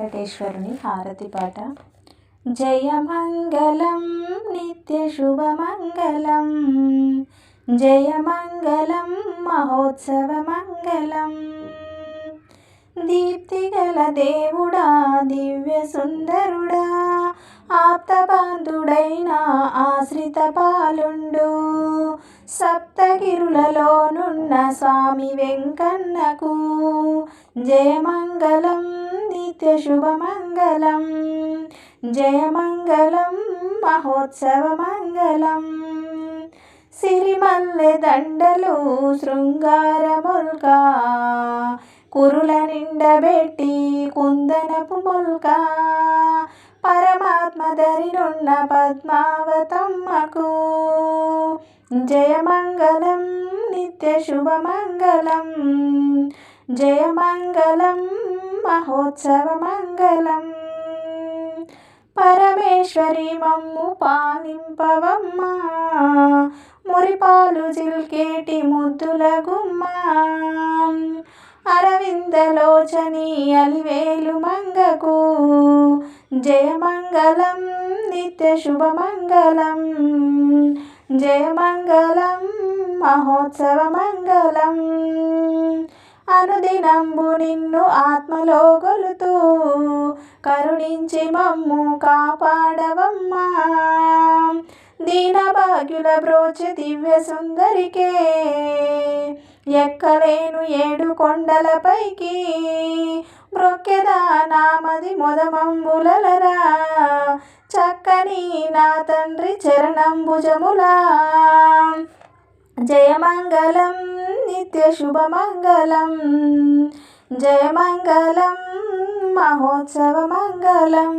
వెంకటేశ్వరుని హారతి పాట. జయమంగళం నిత్యశుభమంగళం జయమంగళం మహోత్సవ మంగళం. దీప్తిగల దేవుడా దివ్య సుందరుడా ఆప్తబాంధుడైన ఆశ్రిత పాలుండు. సప్తగిరులలోనున్న స్వామి వెంకన్నకు జయమంగళం నిత్య శుభమంగళం. జయమంగళం మహోత్సవ మంగళం. సిరిమల్లె దండలు శృంగారముల్క కురుల నిండబెట్టి కుందనపు ముల్క. పరమాత్మ ధరినున్న పద్మావతమ్మకు. జయమంగళం నిత్య శుభమంగళం. జయమంగళం మహోత్సవ మంగళం పరమేశ్వరి మమ్ము పాలింపవమ్మ. మురిపాలు జిల్కేటి ముద్దుల గుమ్మ అరవిందలోచని అలివేలు మంగకు. జయమంగళం నిత్య శుభమంగళం. జయమంగళం మహోత్సవ మంగళం అనుదినంబు నిన్ను ఆత్మలో గొలుతూ కరుణించి మమ్ము కాపాడవమ్మా. దీనభాగ్యుల బ్రోచి దివ్య సుందరికే ఎక్కలేను ఏడు కొండలపైకి. బ్రొక్కెదా నామది మొదమంబులరా చక్కని నా తండ్రి చరణంబుజములా. జయమంగళం నిత్య శుభమంగళం. జయమంగళం మహోత్సవ మంగళం